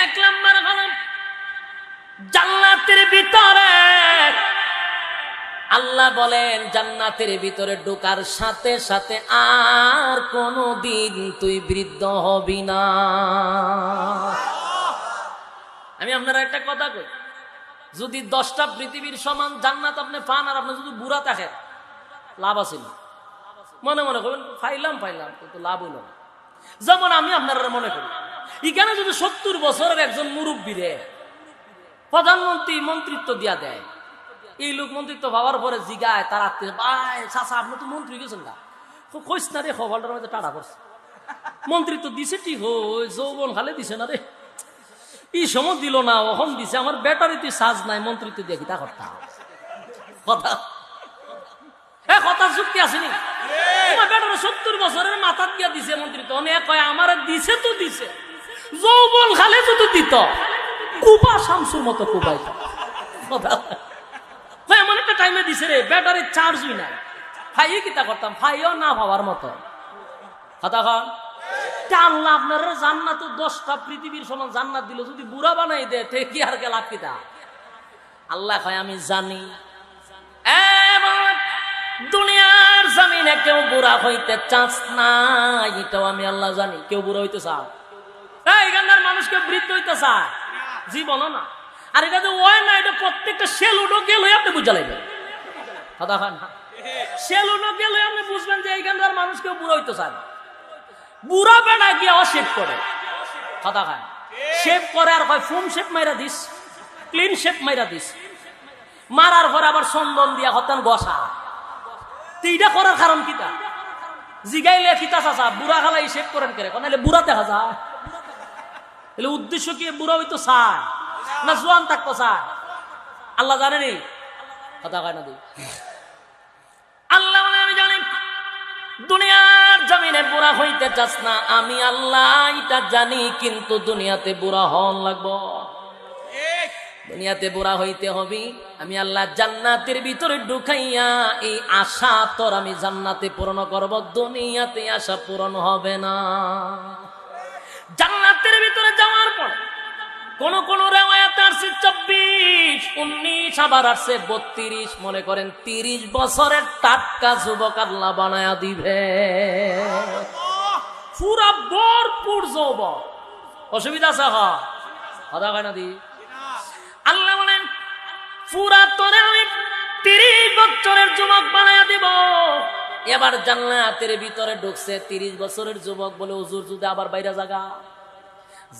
এক নম্বর জান্নাতের ভিতরে। আল্লাহ বলেন, জান্নাতের ভিতরে ঢোকার সাথে সাথে আর কোনো দিন তুই বৃদ্ধ হবি না। আমি আপনারা একটা কথা কই, যদি দশটা পৃথিবীর সমান জান্নাত আপনি পান আর আপনি যদি বুড়া থাকেন লাভ আছে মনে মনে করবেন, ফাইলাম ফাইলাম, কিন্তু লাভ হইল না। যেমন আমি আপনারা মনে করি। এখানে যদি সত্তর বছরের একজন মুরব্বী রে প্রধানমন্ত্রী মন্ত্রিত্ব দিয়া দেয় এই লোক মন্ত্রিত্ব পাওয়ার পরে জিগায় তার আত্মীয় ভাই চাষা আপনি তো মন্ত্রী গেছেন না কইস না রে খবরটার মধ্যে টাটা করছে মন্ত্রিত্ব দিছে ঠিক হই যৌবন খালে দিছে না রে। এই সময় দিল না অহম দিছে। আমার ব্যাটারিতে সাজ নাই মন্ত্রিত্ব দিয়ে কিতা করতাম কথা। এ কথা যুক্তি আসেনি সত্তর বছরের মাথা দিয়া দিছে মন্ত্রিত্ব অনেক কয়, আমার দিছে তো দিছে। যৌবন খালে যদি দিত কুপা শামসুর মতো কয় এমন একটা টাইমে দিছে রে ব্যাটারির চার্জই নাই। ফাইয়ে কিতা করতাম ফাইও না ভাবার মতো। কথা তা আল্লাহ আপনার জান্নাত তো দশটা পৃথিবীর সমান জান্নাত দিল। যদি বুড়া বানাই দেয় তে কি আর গেল কিতা? আল্লাহ কয়, আমি জানি। এ দুনিয়ার জমিনে কেউ বুড়া হইতে চাস না এটাও আমি আল্লাহ জানি। কেউ বুড়া হইতে চাও এখানকার মানুষ কেউ বৃদ্ধ হইতে চায়? জীবনও না। আর এটা যে ওয় না, এটা প্রত্যেকটা সেল উঠো, গেল আপনি বুঝা লাগবে। কথা খান সেল উঠো, গেল আপনি বুঝবেন যে এইখানকার মানুষ কেউ বুড়া হইতে চায় না। বুড়া বেড়া গিয়ে অশেপ করে। কথা খান শেপ করে আর কয়, ফোম শেপ মাইরা দিস, ক্লিন শেপ মাইরা দিস। মারার পর আবার চন্দন দিয়া হতেন তো এইটা করার কারণ কিতা জিগাইলে কিতা চাচা? বুড়া খালাই শেপ করেন কেরে? নাহলে বুড়া দেখা এলে উদ্দেশ্য কি? বুড়া হইতো চায়। না জোয়ান থাকতো চায় আল্লাহ জানেনি কথা কয় না আল্লাহ বলে আমি জানি, দুনিয়ার জমিনে বুড়া হইতে চাস না। আমি আল্লাহ এটা জানি, কিন্তু দুনিয়াতে বুড়া হন লাগবো। দুনিয়াতে বুড়া হইতে হবে। আমি আল্লাহ জান্নাতের ভিতরে ঢুকাইয়া এই আশা তোর আমি জান্নাতে পূরণ করব। দুনিয়াতে আশা পূরণ হবে না। জান্নাতের ভিতরে যাওয়ার পর কোন কোন রেওয়ায়াতে আসছে চব্বিশ, উনিশ, আবার আসছে বত্রিশ, মনে করেন তিরিশ বছরের টাটকা যুবক আল্লাহ বানায়া দিবে। পুরা ভরপুর যৌবক। অসুবিধা আছে হ কথা কয় না দি। আমি তিরিশ বছরের যুবক বানায়া দিব। এবার জান্নাতের ভিতরে ঢুকছে তিরিশ বছরের যুবক বলে, হুজুর, যদি আবার বাইরে জাগা।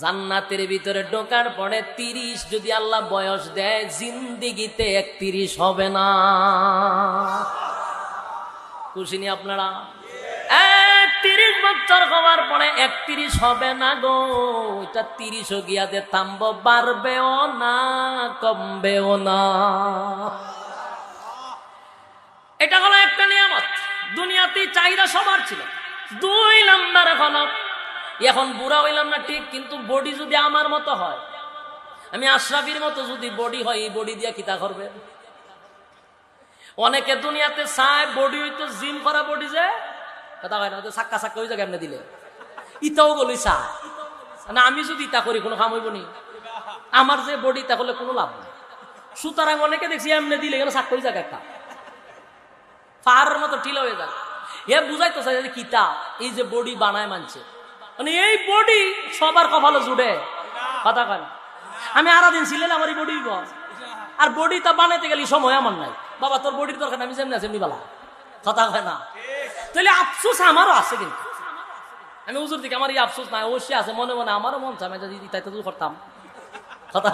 জান্নাতের ভিতরে ঢোকার পরে তিরিশ যদি আল্লাহ বয়স দেয়, জিন্দিগিতে একত্রিশ হবে না। খুশিনি আপনারা? তিরিশ বছর হওয়ার পরে একত্রিশ হবে না গো। এটা তিরিশ গিয়াতে থামবো, বাড়বেও না, কমবেও না। এটা হলো একটা নিয়ামত। দুনিয়াতে চাহিদা সবার ছিল। দুই নাম্বার হলো, এখন বুড়া হইলাম না ঠিক, কিন্তু বডি যদি আমার মতো হয়, আমি আশরাফির মতো যদি বডি হয়, এই বডি দিয়া কিতা করবে? অনেকে দুনিয়াতে চায় বডি হইতো জিম করা বডি যে কথা হয় না সাক্কা সাক্কা যাবে এমনি দিলে। ইতাও বলি চা। না, আমি যদি ইতা করি, কোনো কাম হইব নি। আমার যে বডি তা করলে কোনো লাভ নাই। সুতরাং অনেকে দেখছি এমনি দিলে এখানে সাক্কা হয়ে যাবে একটা। পাহাড়ের মতো টিলা হয়ে যাবে এ বুঝাইতো চাই যে কিতা এই যে বডি বানায় মানছে। মানে এই বডি সবার কপালে জুড়ে। কথা কয় আমি আরা দিন ছিলেন, আমার এই বডি আর বডি তা বানাইতে গেলে সময় আমার নাই। বাবা, তোর বডির দরকার আমি যেমনি আছে, এমনি বালা। কথা কয় না। তাহলে আফসোস আমারও আছে কিন্তু। আমি উজুর দিকে আমার এই আফসোস নাই, অবশ্যই আছে, মনে মনে আমারও মন চায় যদি তাই তো করতাম। কথা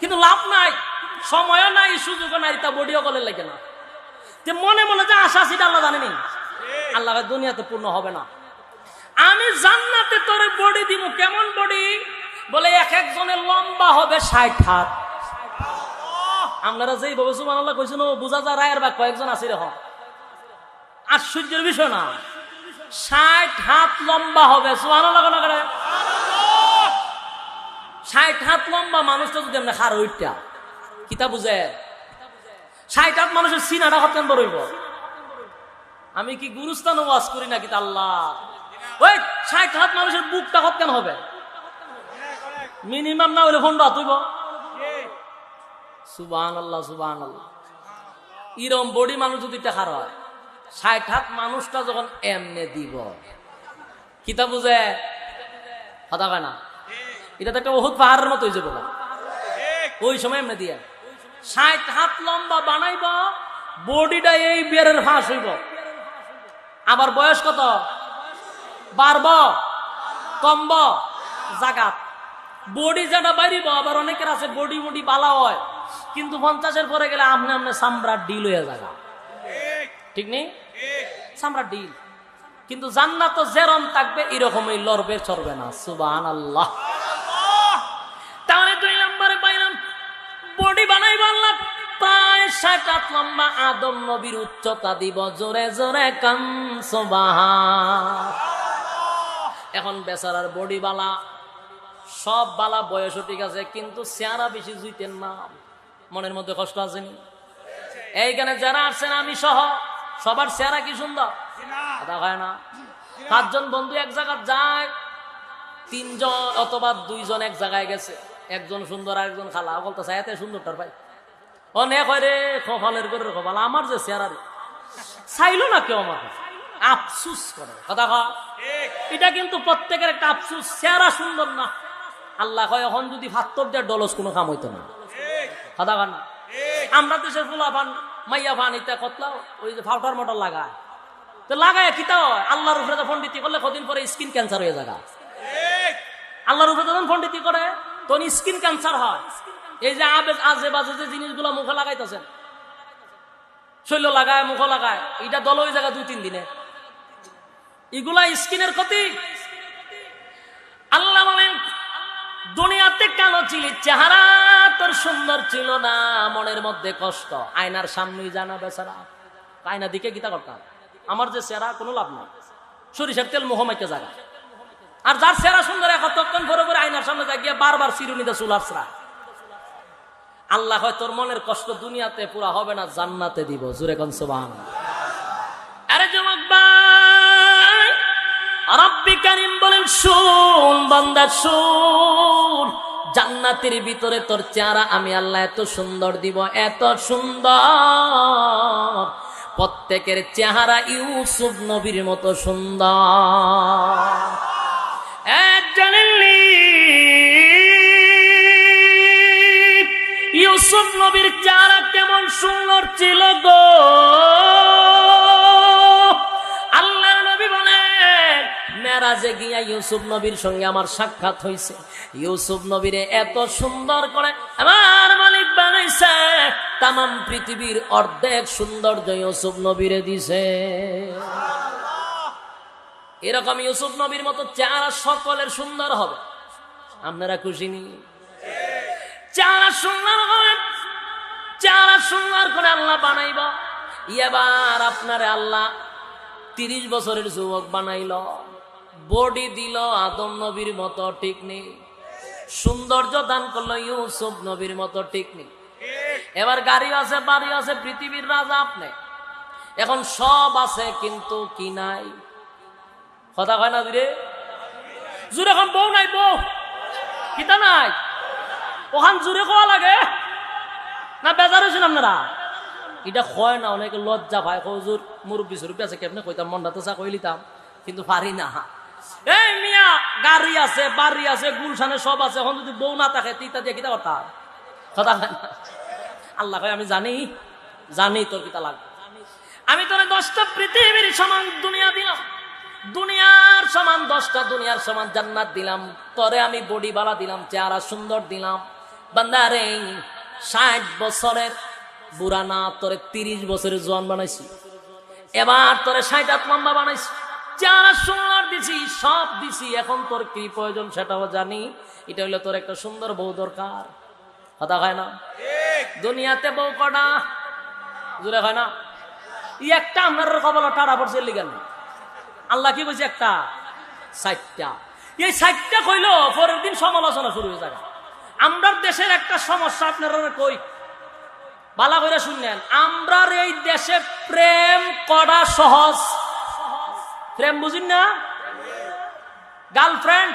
কিন্তু লাভ নাই, সময়ও নাই, সুযোগও নাই, তা বডিও কলে লাগে না। যে মনে মনে যে আশা সেটা আল্লাহ জানেনি। আল্লাহ দুনিয়াতে পূর্ণ হবে না। আমি জান্নাতে তোর বডি দিব কেমন বডি বলে এক একজনের লম্বা হবে ষাট হাত। আপনারা যেই ভাবে সুমান আল্লাহ কইছেন বোঝা যায় রায়ের বা কয়েকজন আছে রে আশ্চর্যের বিষয় না। ষাট হাত লম্বা হবে ষাট হাত লম্বা মানুষটা যদি আমরা খার ওইটা কিতা বুঝে? ষাট হাত মানুষের সিনাটা হতেন বড়ইব আমি কি গুরুস্থান ওয়াজ করি নাকি তা আল্লাহ? ওই ষাট হাত মানুষের বুকটা কত কেন হবে? মিনিমাম না হলে ফোনটা তুইব সুবান আল্লাহ সুবান আল্লাহ ইরম বডি মানুষ যদি টেকার হয় ষাট হাত মানুষটা যখন এমনে দিব কিতা বুঝে? কথা কয় না? এটা তো একটা বহুত পাহাড়ের মতো হয়ে যাব না। ওই সময় এমনি দিয়ে। ষাট হাত লম্বা বানাইব, বডিটা এই বিয়ারের ফাঁস হইব। আবার বয়স কত? বাড়ব, কমব, জাগাত। বডি যেটা বাড়িব, আবার অনেকের আছে বডি বডি বালা হয়। কিন্তু পঞ্চাশের পরে গেলে আমনে আমনে সামরা ডিল হয়ে জায়গা ঠিক নেই? সামরা ডিল। কিন্তু জান্নাত যেরম থাকবে এরকমই লড়বে চড়বে না। সুবান আল্লাহ তাহলে দুই নম্বরে পাইলাম বডি বানাই বললাম প্রায় ষাট হাত লম্বা আদম নবীর উচ্চতা দিব জোরে জোরে কান এখন বেচারার বডি বালা সব বালা বয়সও ঠিক আছে কিন্তু চেহারা বেশি জুইতেন না। মনের মধ্যে কষ্ট আসেনি এইখানে যারা আসছেন আমি সহ সবার চেহারা কি সুন্দর? হয় না। পাঁচজন বন্ধু এক জায়গা যায়, তিনজন অথবা দুইজন এক জায়গায় গেছে। একজন সুন্দর আর একজন খালা। বলতে চাই এত সুন্দরটার ভাই। অনেক হয় রে, কপালের করে কপাল। আমার যে চেহারা রে, চাইলো না কেউ আমাকে। আফসুস করে। কথা এটা কিন্তু প্রত্যেকের একটা আফসুস। চেহারা সুন্দর না। আল্লাহ কয়, এখন যদি ভাত্তর দেওয়ার ডলস কোনো কাম হইতো না। কথা না। আমরা দেশের ফান মাইয়া ফান ইত্যা কতলাও ওই যে ফাউটার মোটর লাগায়। তো লাগায় কিতা হয়? আল্লাহর উপরে যখন পণ্ডিতি করলে কদিন পরে স্কিন ক্যান্সার হয়ে যাগা। আল্লাহর উপরে যখন পণ্ডিতি করে তখন স্কিন ক্যান্সার হয়। এই যে আবে আজে বাজে যে জিনিসগুলো মুখে লাগাইতেছেন শৈল লাগায় মুখ লাগায় এটা দল হয়ে জায়গা দুই তিন দিনে। এগুলা স্কিনের ক্ষতি। আল্লাহ দুনিয়াতে কালো ছিলি চেহারা তোর সুন্দর ছিল না, মনের মধ্যে কষ্ট। আয়নার সামনেই জানা বেচারা। আয়না দিকে গীতা করতাম আমার যে চেহারা কোনো লাভ নাই। সরিষার তেল মোহমাইকে জায়গা আর যার চেহারা সুন্দর একতক্ষণ ভরে ভরে আয়নার সামনে গিয়ে বারবার চিরুনিতে চুল আসরা আল্লাহ হয় তোর মনের কষ্ট দুনিয়াতে পুরা হবে না, জান্নাতে দিব। জুরে কন রব্বি কারিম বলেন, শুন বান্দা, শুন। জান্নাতের ভিতরে তোর চেহারা আমি আল্লাহ এত সুন্দর দিব, এত সুন্দর। প্রত্যেকের চেহারা ইউসুফ নবীর মতো সুন্দর। ইউসুফ নবীর চেহারা কেমন সুন্দর ছিল গো। মেরাজে গিয়া ইউসুফ নবীর সঙ্গে আমার সাক্ষাৎ হয়েছে ইউসুফ নবীরে এত সুন্দর করে আমার মালিক বানাইছে তাম পৃথিবীর অর্ধেক সৌন্দর্য ইউসুফ নবীরে দিছে। এরকম ইউসুফ নবীর মতো চেহারা সকলের সুন্দর হবে। আপনারা খুশি নি? চেহারা সুন্দর হবে। চেহারা সুন্দর করে আল্লাহ বানাইব। এবার আপনারে আল্লাহ তিরিশ বছরের যুবক বানাইল। বডি দিল আদম নবীর মতো ঠিক নেই সৌন্দর্য দান করল ইউসুফ নবীর মতো ঠিক নেই এবার গাড়ি আছে, বাড়ি আছে, পৃথিবীর রাজা আপনি। এখন সব আছে কিন্তু কি নাই। কথা কয় না দিরে? জুড়ে এখন বউ নাই, বউ। কিতা নাই? ওখান জুড়ে কোয়া লাগে? না বেজার হয়েছেন আপনারা? এটা কয় না, অনেকে লজ্জা ভাই হজুর, মুরব্বী সুরব্বী আছে, কেমনে কইতাম? মনটা তো চা কইলিতাম, কিন্তু পারি না। এই মিয়া, গাড়ি আছে, বাড়ি আছে, গুলশানে সব আছে, এখন যদি বউ না থাকে, তিতা দিয়ে কিতা কথা কয় আল্লাহ আমি জানি জানি তোর কিতা লাগবে। আমি তোরে দশটা পৃথিবীর সমান দুনিয়া দিলাম। দুনিয়ার সমান দশটা, দুনিয়ার সমান জান্নাত দিলাম। তরে আমি বডি বালা দিলাম, চেহারা সুন্দর দিলাম। বান্দারে ষাট বছরের বুড়া না, তোরে তিরিশ বছরের জোয়ান বানাইছি। এবার তোরে ষাট হাত লম্বা বানাইছি। চেহারা সুন্দর দিছি সব দিছি এখন তোর কি প্রয়োজন সেটাও জানি। এটা হইল তোর একটা সুন্দর বউ দরকার। কথা হয় না? দুনিয়াতে বউ কটা? জুড়ে হয় না? ই একটা আপনার কবল টাড়া পড়ছে লিগান আল্লাহ কি বলছে একটা? ষাটটা এই ষাটটা কইল পরের দিন সমালোচনা শুরু হয়ে যাবে। আমরা দেশের একটা সমস্যা আপনারা কই? বালা করে শুনলেন আমরার এই দেশে প্রেম করা সহজ। প্রেম বুঝুন না? গার্লফ্রেন্ড